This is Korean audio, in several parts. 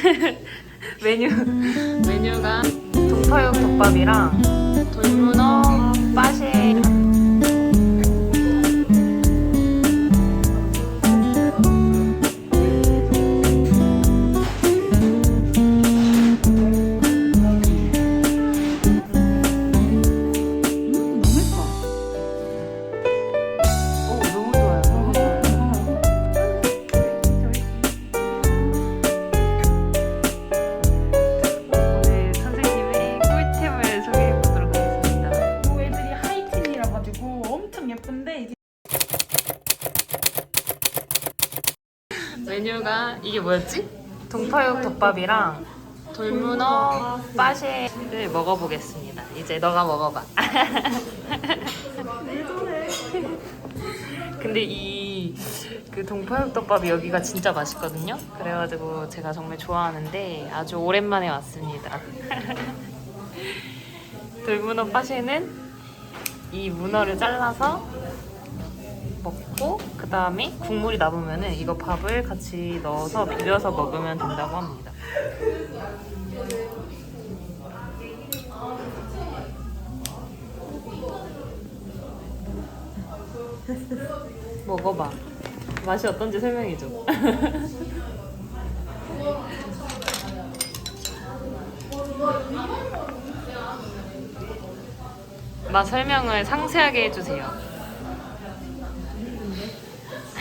메뉴 메뉴가 동파육 덮밥이랑 돌문어 빠쉐 뭐였지? 동파육 덮밥이랑 돌문어 빠쉐를 먹어보겠습니다. 이제 너가 먹어봐. 근데 이 그 동파육 덮밥이 여기가 진짜 맛있거든요. 그래가지고 제가 정말 좋아하는데 아주 오랜만에 왔습니다. 돌문어 빠쉐는 이 문어를 잘라서 먹고 그 다음에 국물이 남으면은 이거 밥을 같이 넣어서 비벼서 먹으면 된다고 합니다. 먹어봐. 맛이 어떤지 설명해줘. 맛 설명을 상세하게 해주세요.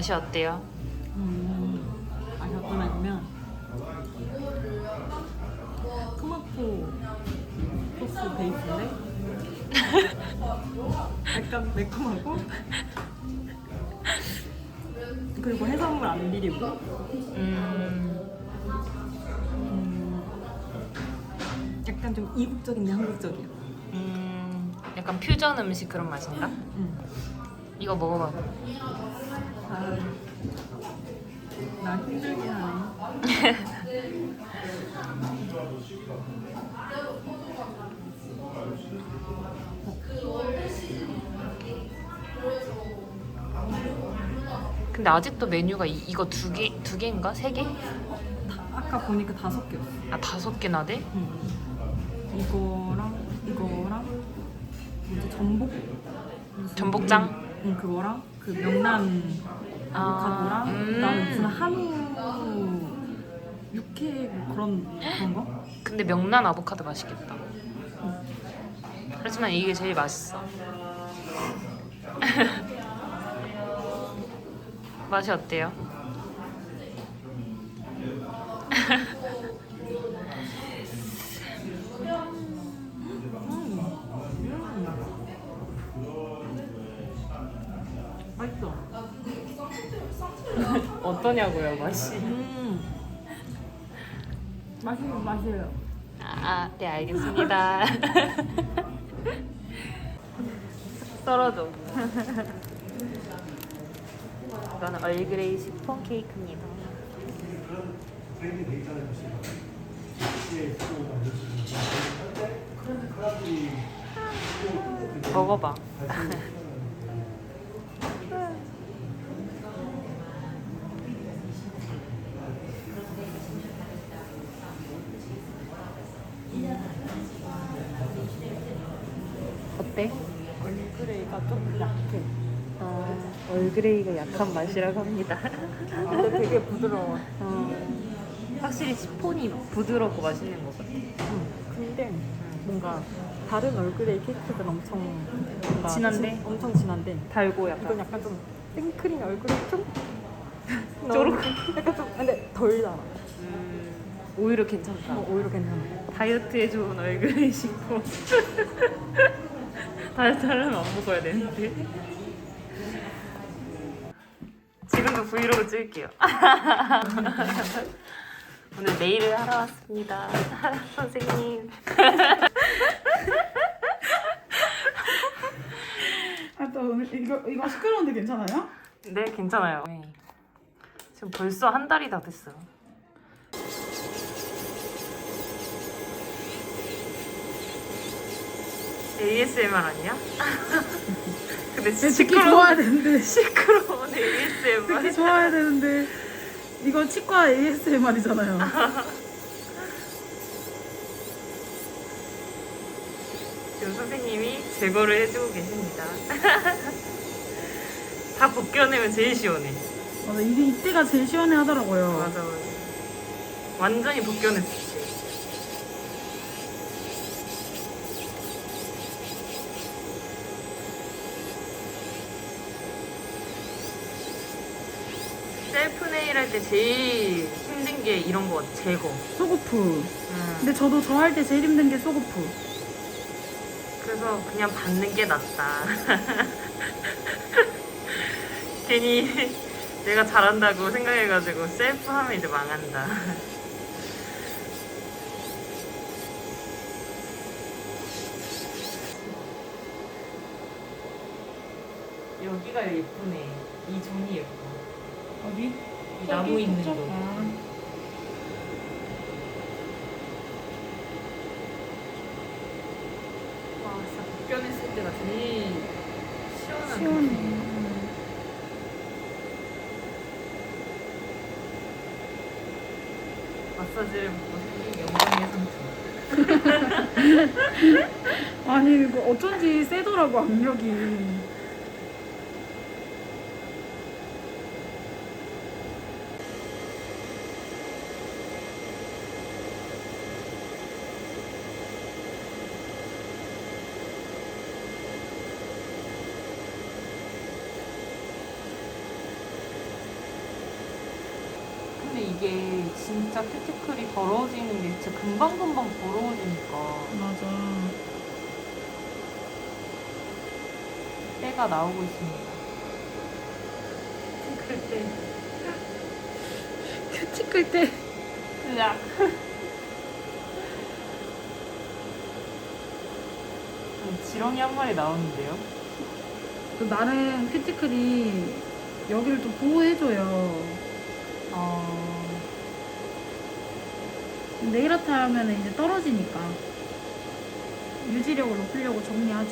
맛이 어때요? 음, 맛이 맛이면 토마토 소스 베이스인데 약간 매콤하고 그리고 해산물 안 비리고 음, 음, 약간 좀 이국적인데 한국적이야. 음, 약간 퓨전 음식 그런 맛인가? 음. 이거 먹어봐. 아, 나 힘들게 하네. 근데 아직도 메뉴가 이, 이거 두 개, 두 개인가? 세 개? 다- 아까 보니까 다섯 개였어. 아, 다섯 개나 돼? 응. 이거랑 이거랑 뭐지 전복 전복장? 응 그거랑 그 명란 아, 아보카도랑 음. 그다음에 무슨 한우 육회 뭐 그런 그런 거? 근데 명란 아보카도 맛있겠다. 하지만 이게 제일 맛있어. 맛이 어때요? 어떠냐고요, 맛이? 음. 맛이 맛이에요. 아, 네, 알겠습니다. 썰어줘. 이거는 얼그레이 시폰 케이크입니다. 먹어봐. 어때? 얼그레이가 좀 약해. 어, 얼그레이가 약한 맛이라고 합니다. 근데 되게 부드러워. 어, 확실히 시폰이 부드럽고 맛있는 것 같아. 응. 근데 뭔가 다른 얼그레이 케이크들 엄청 뭔가 진한데? 진- 엄청 진한데 달고 이건 약간 약간 좀 생크림 얼그레이 좀 쪼록. 너무- 약간 좀 근데 덜 달아. 음, 오히려 괜찮다. 어, 오히려 괜찮아. 다이어트에 좋은 얼그레이 시폰. 다이어트 하려면 안 먹어야 되는데. 지금도 브이로그 찍을게요. 오늘 네일을 하러 왔습니다. 선생님. 아, 또 오늘 이거 이거 시끄러운데 괜찮아요? 네, 괜찮아요. 네. 지금 벌써 한 달이 다 됐어요. ASMR 아니야? 근데 듣기 시끄러워. 좋아야 되는데 시끄러운 ASMR. 듣기 좋아야 되는데 이거 치과 ASMR이잖아요. 지금 선생님이 제거를 해주고 계십니다. 다 벗겨내면 제일 시원해. 맞아 이게 이때가 제일 시원해 하더라고요. 맞아, 맞아. 완전히 벗겨냈을 셀프 네일 할 때 제일 힘든 게 이런 거 같아, 제거. 소고프. 음. 근데 저도 저 할 때 제일 힘든 게 소고프. 그래서 그냥 받는 게 낫다. 괜히 내가 잘한다고 생각해가지고 셀프 하면 이제 망한다. 여기가 예쁘네. 이 존이 예뻐. 어디? 이 나무 있는 저쪽? 거. 아, 와, 진짜 벗겨냈을 때가 제일 시원한 시원해. 느낌. 마사지를 받고 생긴 영광의 상처. 아니 이거 어쩐지 세더라고 압력이. 이게 진짜 큐티클이 더러워지는 게 진짜 금방금방 더러워지니까 맞아. 때가 나오고 있습니다. 큐티클 때. 큐티클 때. 음, 지렁이 한 마리 나오는데요? 그 나는 큐티클이 여기를 또 보호해줘요. 어... 네일 아트 하면 이제 떨어지니까 유지력을 높이려고 정리하죠.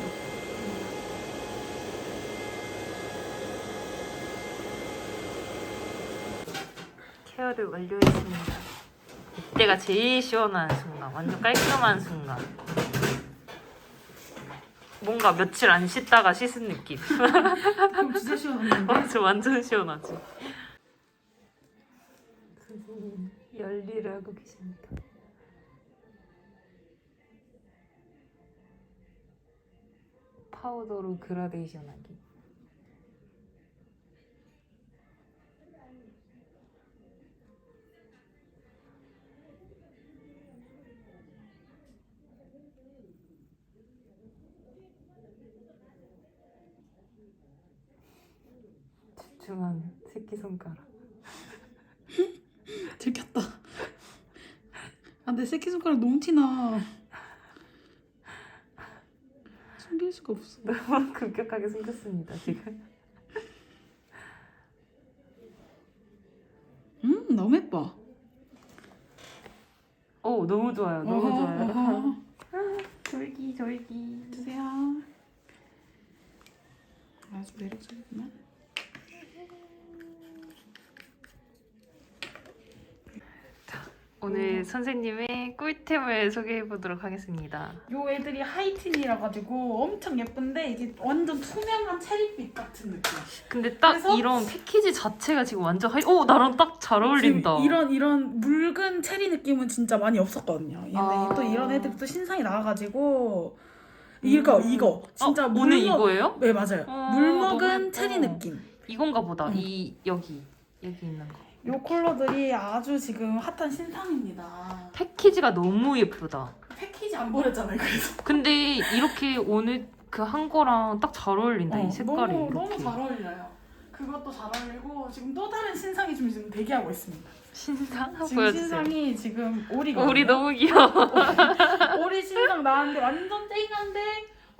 케어를 완료했습니다. 이때가 제일 시원한 순간, 완전 깔끔한 순간. 뭔가 며칠 안 씻다가 씻은 느낌. 그럼 진짜 시원한데? 맞아, 완전 시원하지. 열일을 하고 계십니다. 파우더로 그라데이션 하기. 집중한 새끼손가락. 들켰다. 아, 내 새끼 손가락 너무 티나. 숨길 수가 없어. 너무 급격하게 숨겼습니다, 지금. 음, 너무 예뻐. 오, 너무 좋아요. 너무 어허, 좋아요. 어허. 졸기, 졸기. 드세요. 아주 매력적이구만. 오늘 선생님의 꿀템을 소개해 보도록 하겠습니다. 요 애들이 하이틴이라 가지고 엄청 예쁜데 이게 완전 투명한 체리빛 같은 느낌. 근데 딱 그래서- 이런 패키지 자체가 지금 완전 하이, 오 나랑 딱 잘 어울린다. 지금 이런 이런 묽은 체리 느낌은 진짜 많이 없었거든요. 근데 아. 또 이런 애들이 또 신상이 나와가지고 이거 음. 이거 진짜 어, 오늘 물먹- 이거예요? 네 맞아요. 어, 물 너무 먹은 예뻐. 체리 느낌. 이건가 보다. 응. 이 여기 여기 있는 거. 요 컬러들이 아주 지금 핫한 신상입니다. 패키지가 너무 예쁘다. 패키지 안 버렸잖아요. 그래서 근데 이렇게 오늘 그 한 거랑 딱 잘 어울린다. 어, 이 색깔이 너무 이렇게. 너무 잘 어울려요. 그것도 잘 어울리고 지금 또 다른 신상이 좀 지금 대기하고 있습니다. 신상 지금 보여주세요. 신상이 지금 오리가 우리 너무 귀여워. 오리 신상 나왔는데 완전 쨍한데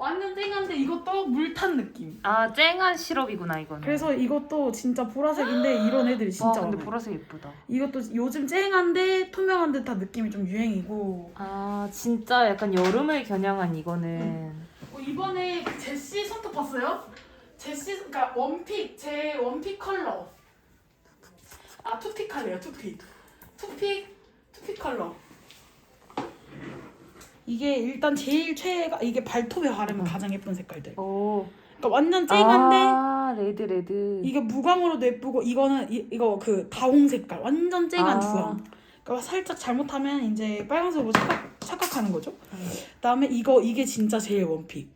완전 쨍한데 이것도 물 탄 느낌. 아 쨍한 시럽이구나 이거는. 그래서 이것도 진짜 보라색인데 이런 애들이 진짜 와 근데 많아요. 보라색 예쁘다. 이것도 요즘 쨍한데 투명한 듯한 느낌이 좀 유행이고 아 진짜 약간 여름을 겨냥한 이거는 어, 이번에 그 제시 손톱 봤어요? 제시 그러니까 원픽 제 원픽 컬러 아 투픽 컬러예요 투픽 투픽 투픽 컬러 이게 일단 제일 최애가 이게 발톱에 바르면 가장 예쁜 색깔들 오. 그러니까 완전 쨍한데 아 레드 레드. 이게 무광으로도 예쁘고 이거는 이, 이거 그 다홍 색깔 완전 쨍한 아. 주황 그러니까 살짝 잘못하면 이제 빨간색으로 착각, 착각하는 거죠 음. 그다음에 이거 이게 진짜 제일 원픽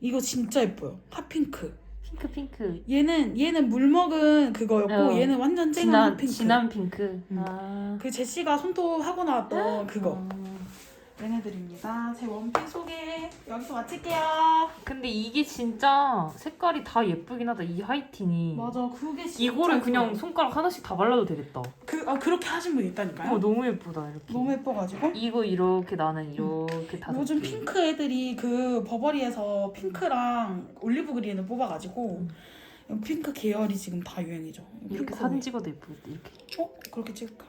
이거 진짜 예뻐요 핫핑크 핑크 핑크. 얘는 얘는 물 먹은 그거였고 어. 얘는 완전 쨍한 진한 핫핑크 진한 핑크. 음. 아. 그 제시가 손톱 하고 나왔던 그거 아. 얘네들입니다 제 원픽 소개 여기서 마칠게요 근데 이게 진짜 색깔이 다 예쁘긴 하다. 이 하이틴이. 맞아 그게 진짜 이거를. 그냥 손가락 하나씩 다 발라도 되겠다. 그, 아, 그렇게 하신 분 있다니까요 어 너무 예쁘다 이렇게. 너무 예뻐가지고 이거 이렇게 나는 이렇게 다. 요즘 핑크 애들이 그 버버리에서 핑크랑 올리브 그린을 뽑아가지고 핑크 계열이 지금 다 유행이죠. 이렇게 핑크 사진 찍어도 예쁘겠다 이렇게. 어? 그렇게 찍을까?